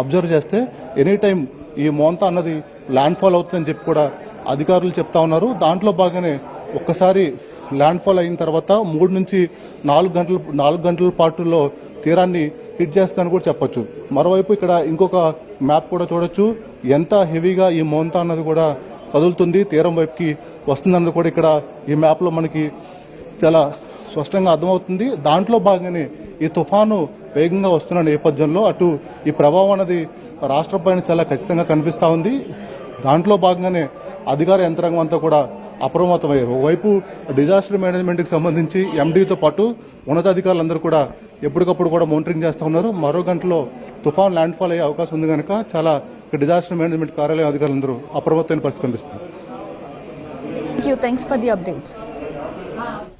Observe చేస్తే any time ఈ మోంత అన్నది ల్యాండ్ ఫాల్ అవుతుందని చెప్పి కూడా అధికారులు చెప్తా ఉన్నారు. దాంట్లో భాగంగానే ఒక్కసారి ల్యాండ్ ఫాల్ అయిన తర్వాత మూడు నుంచి నాలుగు గంటల నాలుగు గంటల పాటులో తీరాన్ని హిట్ చేస్తుందని కూడా చెప్పొచ్చు. మరోవైపు ఇక్కడ ఇంకొక మ్యాప్ కూడా చూడొచ్చు. ఎంత హెవీగా ఈ మోంతా అన్నది కూడా కదులుతుంది తీరం వైపుకి వస్తుందన్నది కూడా ఇక్కడ ఈ మ్యాప్లో మనకి చాలా స్పష్టంగా అర్థమవుతుంది. దాంట్లో భాగంగానే ఈ తుఫాను వేగంగా వస్తున్న నేపథ్యంలో అటు ఈ ప్రభావం అనేది రాష్ట్రం పైన చాలా ఖచ్చితంగా కనిపిస్తూ ఉంది. దాంట్లో భాగంగానే అధికార యంత్రాంగం అంతా కూడా అప్రమత్తమయ్యారు. ఒకవైపు డిజాస్టర్ మేనేజ్మెంట్కి సంబంధించి ఎండీతో పాటు ఉన్నతాధికారులందరూ కూడా ఎప్పటికప్పుడు కూడా మానిటరింగ్ చేస్తూ ఉన్నారు. మరో గంటలో తుఫాన్ ల్యాండ్ ఫాల్ అయ్యే అవకాశం ఉంది కనుక చాలా డిజాస్టర్ మేనేజ్మెంట్ కార్యాలయం అధికారులందరూ అప్రమత్తమైన పరిస్థితి కనిపిస్తుంది థ్యాంక్స్ you. Thanks for.